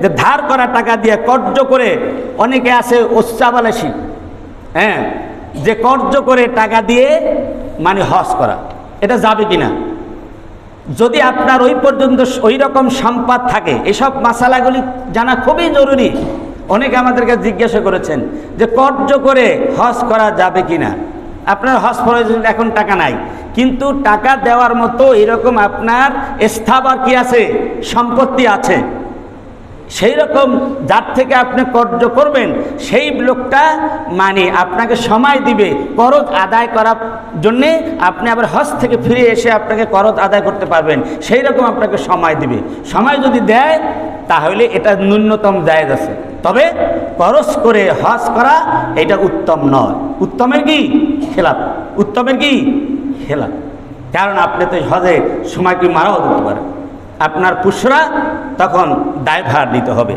যে ধার করা টাকা দিয়ে কর্জ করে অনেকে আছে ওচ্চাবালাসী হ্যাঁ যে কর্জ করে টাকা দিয়ে মানে হজ করা। এটা যাবে কিনা? যদি আপনার ওই পর্যন্ত ওই রকম সম্পাদ থাকে, এসব মশালাগুলি জানা খুবই জরুরি। অনেকে আমাদেরকে জিজ্ঞাসা করেছেন যে কর্য করে হজ করা যাবে কিনা? আপনার হজ প্রয়োজন, এখন টাকা নাই। কিন্তু টাকা দেওয়ার মতো এরকম আপনার স্থাবার কি আছে? সম্পত্তি আছে। সেই রকম যার থেকে আপনি কর্য করবেন, সেই লোকটা মানে আপনাকে সময় দিবে করজ আদায় করার জন্যে আপনি আবার হজ থেকে ফিরে এসে আপনাকে করজ আদায় করতে পারবেন। সেই রকম আপনাকে সময় দিবে। সময় যদি দেয়, তাহলে এটা ন্যূনতম জায়েজ আছে। তবে করজ করে হজ করা এটা উত্তম নয়। উত্তমের কি? খেলাপ উত্তমের কি? খেলাপ কারণ আপনি তো হজে সময় কি মারাও দিতে পারেন। আপনার পুষরা তখন দায়ভার নিতে হবে।